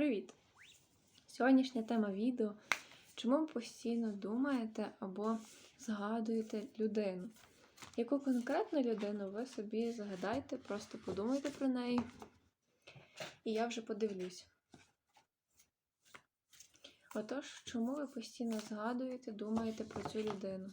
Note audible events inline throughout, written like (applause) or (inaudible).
Привіт! Сьогоднішня тема відео чому ви постійно думаєте або згадуєте людину? Яку конкретну людину ви собі згадайте, просто подумайте про неї, і я вже подивлюсь. Отож, чому ви постійно згадуєте, думаєте про цю людину?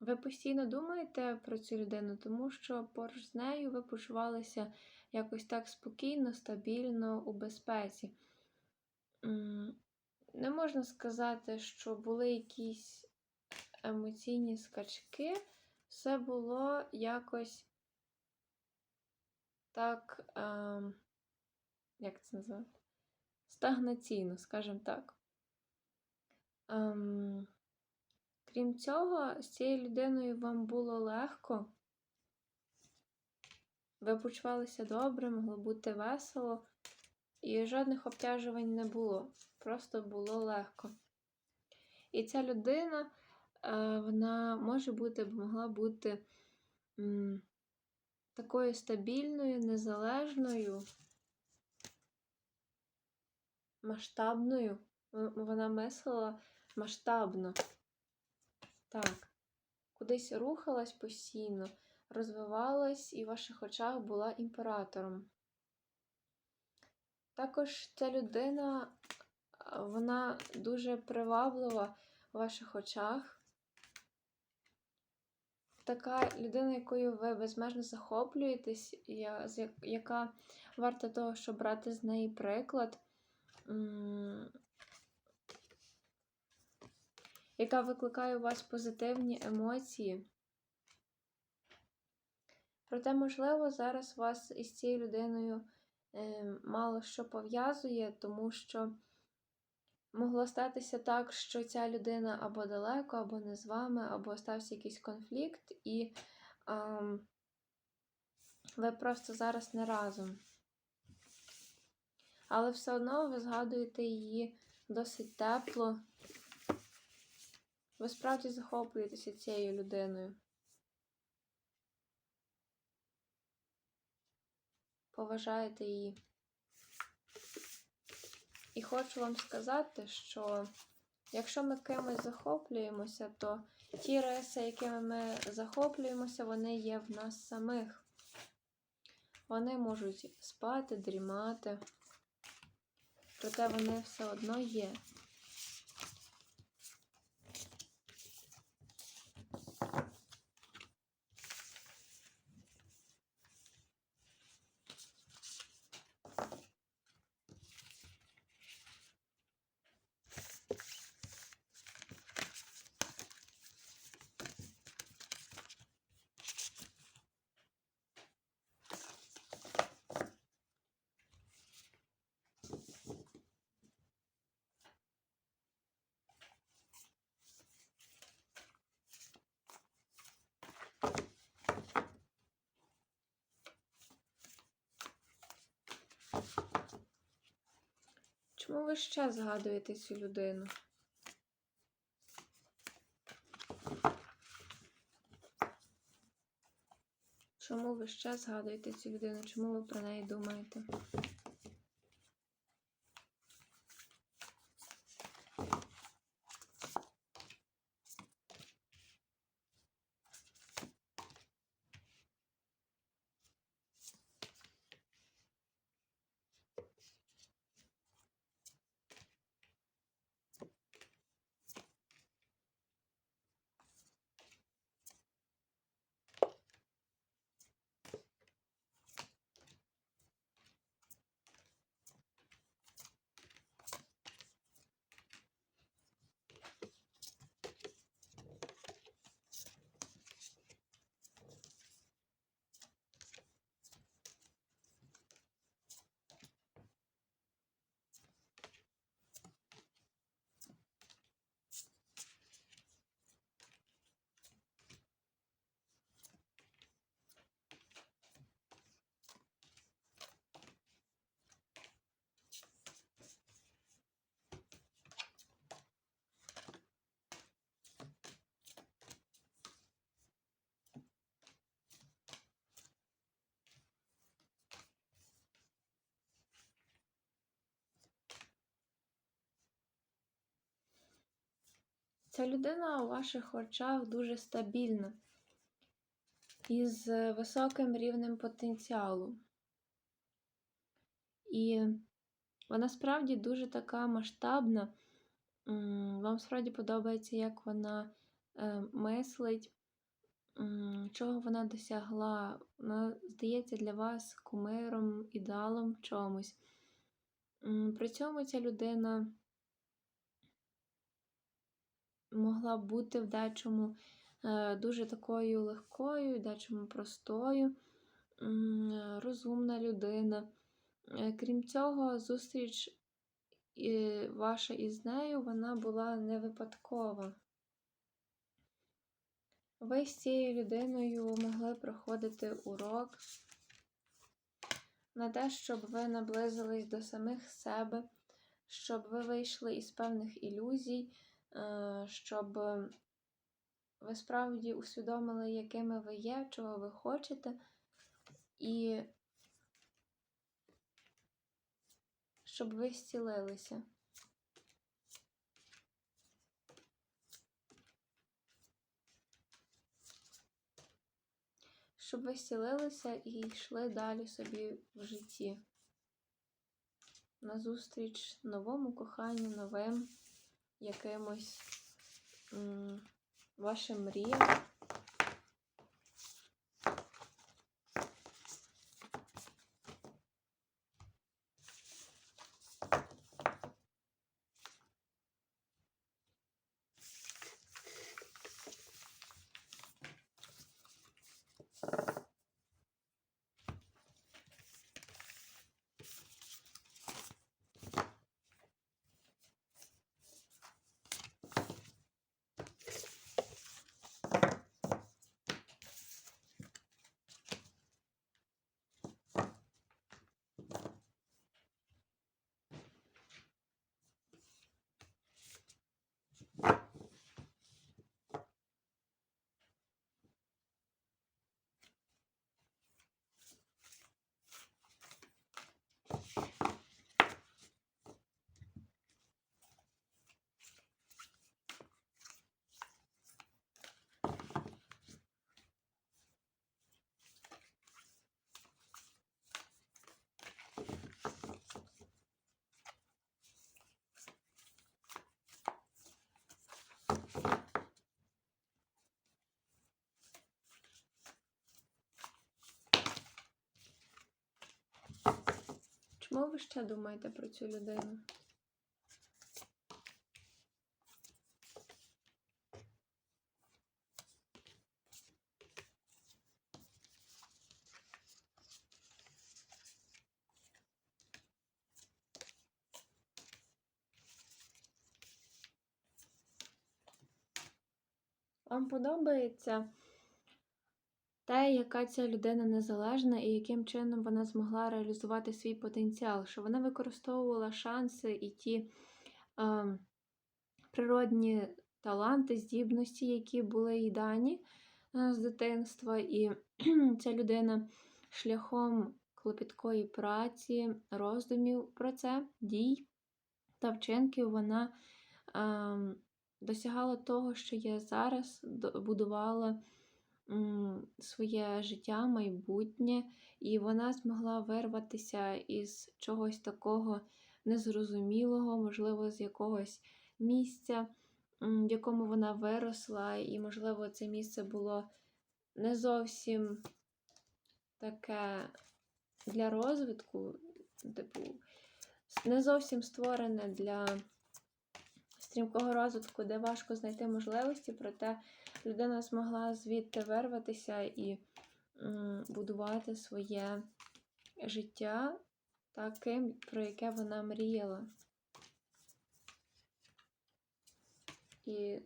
Ви постійно думаєте про цю людину, тому що поруч з нею ви почувалися якось так спокійно, стабільно, у безпеці. Не можна сказати, що були якісь емоційні скачки, все було якось так, ем, як це називати? Стагнаційно, скажімо так. Ем, Крім цього, з цією людиною вам було легко. Ви почувалися добре, могло бути весело, і жодних обтяжувань не було. Просто було легко. І ця людина, е, вона може бути, могла бути такою стабільною, незалежною, масштабною. Вона мислила масштабно. Так, кудись рухалась постійно, розвивалась і в ваших очах була імператором. Також ця людина, вона дуже приваблива в ваших очах. Така людина, якою ви безмежно захоплюєтесь, яка варта того, щоб брати з неї приклад. Яка викликає у вас позитивні емоції. Проте, можливо, зараз вас із цією людиною е, мало що пов'язує, тому що могло статися так, що ця людина або далеко, або не з вами, або стався якийсь конфлікт, і ем, ви просто зараз не разом. Але все одно ви згадуєте її досить тепло. Ви справді захоплюєтеся цією людиною. Поважаєте її. І хочу вам сказати, що якщо ми кимось захоплюємося, то ті риси, якими ми захоплюємося, вони є в нас самих. Вони можуть спати, дрімати, проте вони все одно є. Чому ви ще згадуєте цю людину? Чому ви ще згадуєте цю людину? Чому ви про неї думаєте? Ця людина у ваших очах дуже стабільна, із високим рівнем потенціалу. І вона справді дуже така масштабна. Вам справді подобається, як вона е, мислить, чого вона досягла. Вона здається для вас кумиром, ідеалом чомусь. При цьому ця людина могла бути в дечому е, дуже такою легкою, в дечому простою, розумна людина. Е, Крім цього, зустріч ваша із нею вона була не випадкова. Ви з цією людиною могли проходити урок на те, щоб ви наблизились до самих себе, щоб ви вийшли із певних ілюзій, щоб ви справді усвідомили, якими ви є, чого ви хочете, і щоб ви зцілилися. Щоб ви зцілилися і йшли далі собі в житті. Назустріч новому коханню, новим якимось м, вашим мріям. Чому ви ще думаєте про цю людину? Вам подобається те, яка ця людина незалежна і яким чином вона змогла реалізувати свій потенціал, що вона використовувала шанси і ті е, природні таланти, здібності, які були їй дані е, з дитинства, і (clears throat) ця людина шляхом клопіткої праці, роздумів про це, дій та вчинків, вона е, досягала того, що є зараз, будувала своє життя, майбутнє, і вона змогла вирватися із чогось такого незрозумілого, можливо, з якогось місця, в якому вона виросла, і, можливо, це місце було не зовсім таке для розвитку, типу, не зовсім створене для стрімкого розвитку, де важко знайти можливості, проте людина змогла звідти вирватися і будувати своє життя таким, про яке вона мріяла. І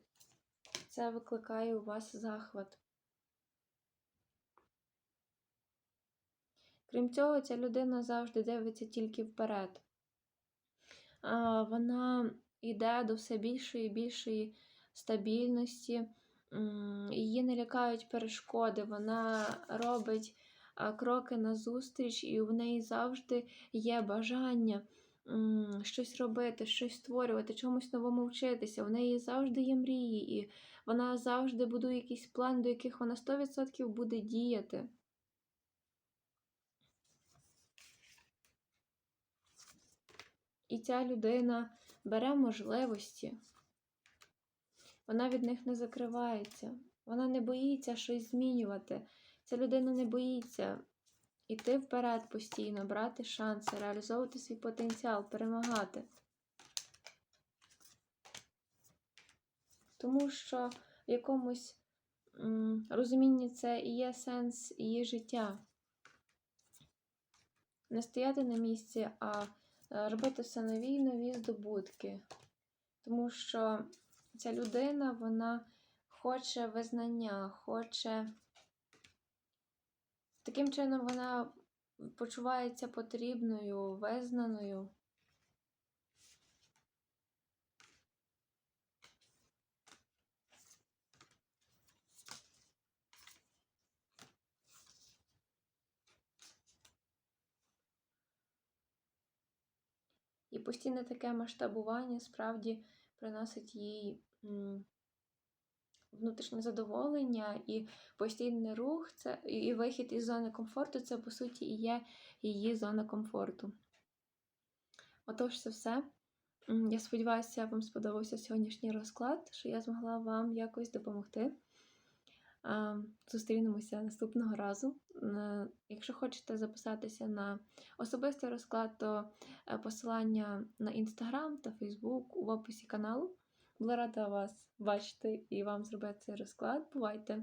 це викликає у вас захват. Крім цього, ця людина завжди дивиться тільки вперед. Вона йде до все більшої і більшої стабільності. Її не лякають перешкоди. Вона робить кроки назустріч, і в неї завжди є бажання щось робити, щось створювати, чомусь новому вчитися. В неї завжди є мрії, і вона завжди будує якийсь план, до яких вона 100% буде діяти. І ця людина бере можливості, вона від них не закривається, вона не боїться щось змінювати. Ця людина не боїться йти вперед постійно, брати шанси, реалізовувати свій потенціал, перемагати. Тому що в якомусь м, розумінні це і є сенс її життя. Не стояти на місці, а е, робити все нові й нові здобутки. Тому що ця людина, вона хоче визнання, хоче. Таким чином вона почувається потрібною, визнаною. І постійне таке масштабування справді приносить їй внутрішнє задоволення і постійний рух, це і вихід із зони комфорту, це по суті і є її зона комфорту. Отож, це все. Я сподіваюся, вам сподобався сьогоднішній розклад, що я змогла вам якось допомогти. А, Зустрінемося наступного разу. Е, Якщо хочете записатися на особистий розклад, то е, посилання на інстаграм та Фейсбук в описі каналу. Була рада вас бачити і вам зробити цей розклад. Бувайте!